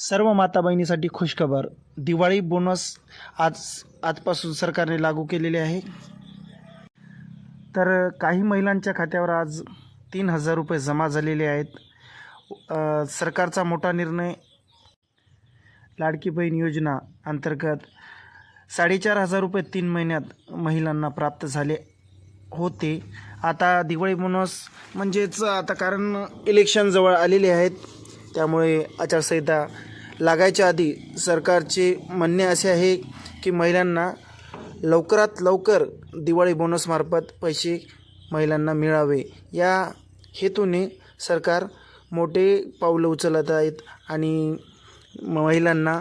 सर्व माता बहिणीसाठी खुशखबर. दिवाळी बोनस आज आजपासून सरकारने लागू केलेले आहे. तर काही महिलांच्या खात्यावर आज तीन हजार रुपये जमा झालेले आहेत. सरकारचा मोठा निर्णय लाडकी बहीण योजना अंतर्गत साडेचार हजार रुपये तीन महिन्यात महिलांना प्राप्त झाले होते. आता दिवाळी बोनस म्हणजेच आता कारण इलेक्शन जवळ आलेले आहेत त्यामुळे आचारसंहिता लागायच्या आधी सरकारचे म्हणणे असे आहे की महिलांना लवकरात लवकर दिवाळी बोनसमार्फत पैसे महिलांना मिळावे. या हेतूने सरकार मोठे पावलं उचलत आहेत आणि महिलांना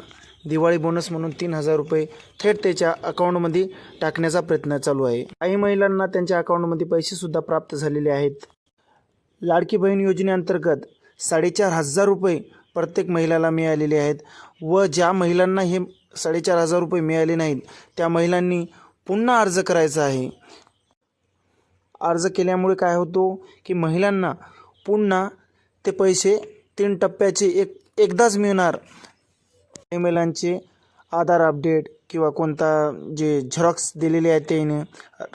दिवाळी बोनस म्हणून तीन हजार रुपये थेट त्याच्या अकाउंटमध्ये टाकण्याचा प्रयत्न चालू आहे. काही महिलांना त्यांच्या अकाउंटमध्ये पैसेसुद्धा प्राप्त झालेले आहेत. लाडकी बहीण योजनेअंतर्गत साडेचार हजार रुपये प्रत्येक महिलाला मिळालेले आहेत व ज्या महिलांना हे साडेचार हजार रुपये मिळाले नाहीत त्या महिलांनी पुन्हा अर्ज करायचा आहे. अर्ज केल्यामुळे काय होतो की महिलांना पुन्हा ते पैसे तीन टप्प्याचे एक एकदाच मिळणार. महिलांचे आधार अपडेट किंवा कोणता जे झेरॉक्स दिलेले आहेत त्याने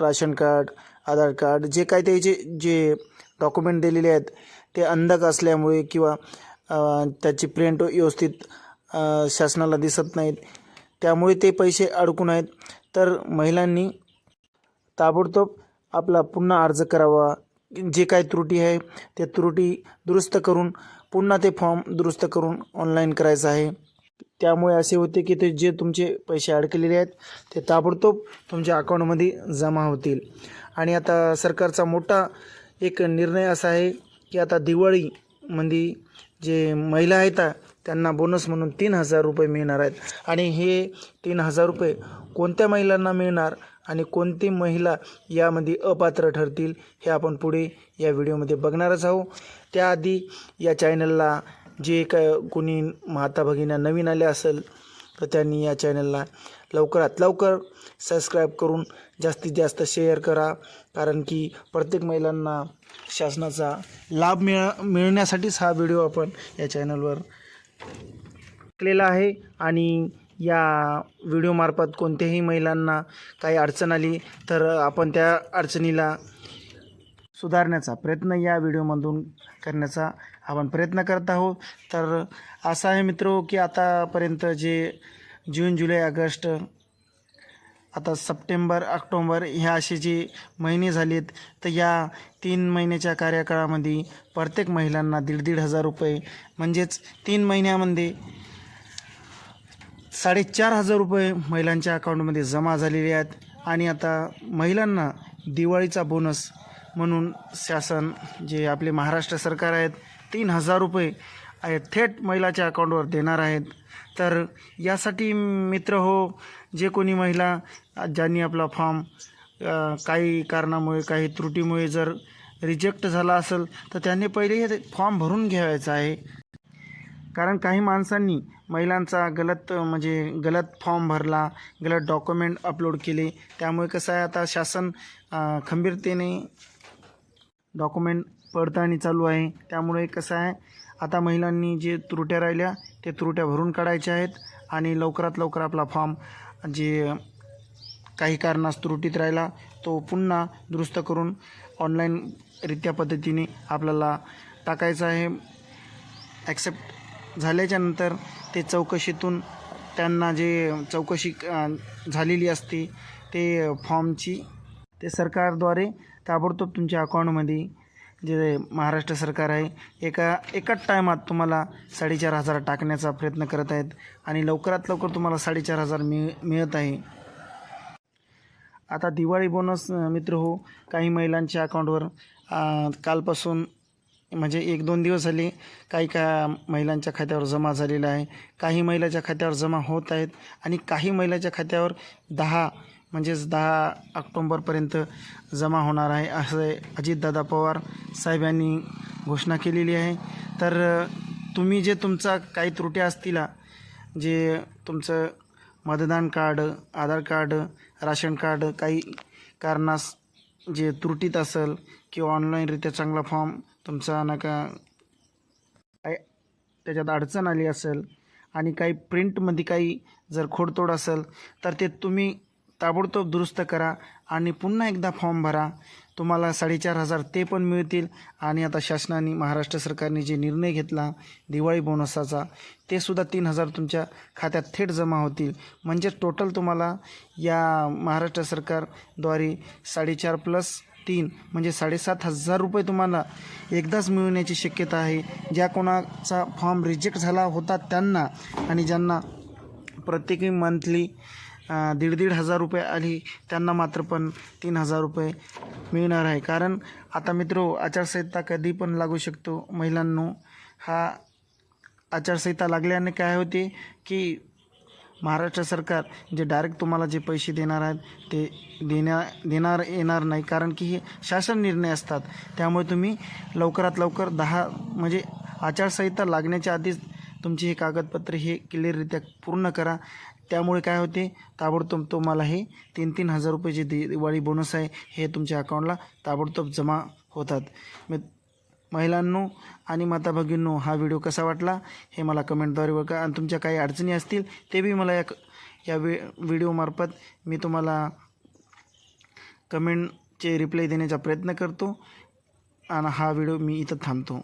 राशन कार्ड आधार कार्ड जे काही त्याचे जे डॉक्युमेंट दिलेले आहेत ते अंधक असल्यामुळे किंवा त्याची प्रिंट व्यवस्थित शासनाला दिसत नाहीत. त्यामुळे ते पैसे अडकून आहेत. तर महिलांनी ताबडतोब आपला पुन्हा अर्ज करावा. जे काही त्रुटी आहे त्या त्रुटी दुरुस्त करून पुन्हा ते फॉर्म दुरुस्त करून ऑनलाईन करायचं आहे. त्यामुळे असे होते की ते जे तुमचे पैसे अडकलेले आहेत ते ताबडतोब तुमच्या अकाउंटमध्ये जमा होतील. आणि आता सरकारचा मोठा एक निर्णय असा आहे की आता दिवाळीमध्ये जे महिला आहेत त्यांना बोनस म्हणून तीन हजार रुपये मिळणार आहेत. आणि हे तीन हजार रुपये कोणत्या महिलांना मिळणार आणि कोणती महिला यामध्ये अपात्र ठरतील हे आपण पुढे या व्हिडिओमध्ये बघणारच आहोत. त्याआधी या चॅनलला जे काय कोणी माता भगिनी नवीन आले असेल तर त्यांनी या चॅनलला लवकरात लवकर सबस्क्राईब करून जास्तीत जास्त शेअर करा. कारण की प्रत्येक महिलांना शासनाचा लाभ मिळ मिळण्यासाठीच हा व्हिडिओ आपण या चॅनलवर टाकलेला आहे. आणि या व्हिडिओमार्फत कोणत्याही महिलांना काही अडचण आली तर आपण त्या अडचणीला सुधारण्याचा प्रयत्न या व्हिडिओमधून करण्याचा आपण प्रयत्न करत आहोत. तर असं आहे मित्र की आतापर्यंत जे जून जुलै ऑगस्ट आता सप्टेंबर ऑक्टोंबर ह्या असे जे महिने झालेत तर या तीन महिन्याच्या कार्यकाळामध्ये प्रत्येक महिलांना दीड दीड हजार रुपये म्हणजेच तीन महिन्यामध्ये साडेचार हजार रुपये महिलांच्या अकाउंटमध्ये जमा झालेले आहेत. आणि आता महिलांना दिवाळीचा बोनस म्हणून शासन जे आपले महाराष्ट्र सरकार आहेत तीन हजार रुपये आहे थेट महिलाच्या अकाउंटवर देणार आहेत. तर यासाठी मित्र हो जे कोणी महिला ज्यांनी आपला फॉर्म काही कारणामुळे काही त्रुटीमुळे जर रिजेक्ट झाला असेल तर त्यांनी पहिले हे फॉर्म भरून घ्यायचा आहे. कारण काही माणसांनी महिलांचा गलत म्हणजे गलत फॉर्म भरला गलत डॉक्युमेंट अपलोड केले त्यामुळे कसं आहे आता शासन खंबीरतेने डॉक्युमेंट पडताळणी चालू आहे. त्यामुळे कसं आहे आता महिलांनी जे त्रुट्या राहिल्या ते त्रुट्या भरून काढायच्या आहेत आणि लवकरात लवकर आपला फॉर्म जे काही कारणास त्रुटीत राहिला तो पुन्हा दुरुस्त करून ऑनलाईन रित्या पद्धतीने आपल्याला टाकायचा आहे. ॲक्सेप्ट झाल्याच्यानंतर ते चौकशीतून त्यांना जे चौकशी झालेली असते ते फॉर्मची ते सरकारद्वारे ताबडतोब तुमच्या अकाउंटमध्ये जे महाराष्ट्र सरकार आहे एका एकाच टायमात तुम्हाला साडेचार हजार टाकण्याचा प्रयत्न करत आहेत आणि लवकरात लवकर तुम्हाला साडेचार हजार मिळ मिळत आहे. आता दिवाळी बोनस मित्र हो काही महिलांच्या अकाउंटवर कालपासून म्हणजे एक दोन दिवस झाले काही का महिलांच्या खात्यावर जमा झालेला आहे. काही महिलाच्या खात्यावर जमा होत आहेत आणि काही महिलाच्या खात्यावर दहा म्हणजेच दहा ऑक्टोंबरपर्यंत जमा होणार आहे असं अजितदादा पवार साहेब यांनी घोषणा केलेली आहे. तर तुम्ही जे तुमचा काही त्रुटी असतील जे तुमचं मतदान card Aadhaar card ration card काही कारणास जे त्रुटीत असेल किंवा ऑनलाईनरित्या चांगला फॉर्म तुमचा नका काय त्याच्यात अडचण आली असेल आणि काही प्रिंटमध्ये काही जर खोडतोड असेल तर ते तुम्ही ताबडतोब दुरुस्त करा आणि पुन्हा एकदा फॉर्म भरा. तुम्हाला साडेचार हजार ते पण मिळतील. आणि आता शासनाने महाराष्ट्र सरकारने जे निर्णय घेतला दिवाळी बोनसाचा ते सुद्धा तीन हजार तुमच्या खात्यात थेट जमा होतील. म्हणजे टोटल तुम्हाला या महाराष्ट्र सरकारद्वारे साडेचार प्लस तीन म्हणजे साडेसात हजार रुपये तुम्हाला एकदाच मिळण्याची शक्यता आहे. ज्या कोणाचा फॉर्म रिजेक्ट झाला होता त्यांना आणि ज्यांना प्रत्येकी मंथली दीड दीड हजार रुपये आली. त्यांना मात्र पण तीन हजार रुपये मिळणार आहे. कारण आता मित्र आचारसंहिता कधी पण लागू शकतो महिलांनो. हा आचारसंहिता लागल्याने काय होते की महाराष्ट्र सरकार जे डायरेक्ट तुम्हाला जे पैसे देणार आहेत ते देण्या देणार येणार नाही. कारण की हे शासन निर्णय असतात. त्यामुळे तुम्ही लवकरात लवकर दहा म्हणजे आचारसंहिता लागण्याच्या आधीच तुमची हे कागदपत्रे हे क्लिअररित्या पूर्ण करा. त्यामुळे काय होते? ताबडतोब तुम्हाला हे तीन तीन हजार रुपये जे दिवाळी बोनस आहे हे तुमच्या अकाउंटला ताबडतोब जमा होतात. मी महिलांनो आणि माता भगिनींनो हा व्हिडिओ कसा वाटला? हे मला कमेंटद्वारे बघा आणि तुमच्या काही अडचणी असतील ते बी मला या या वे व्हिडिओमार्फत मी तुम्हाला कमेंटचे रिप्लाय देण्याचा प्रयत्न करतो. आणि हा व्हिडिओ मी इथं थांबतो.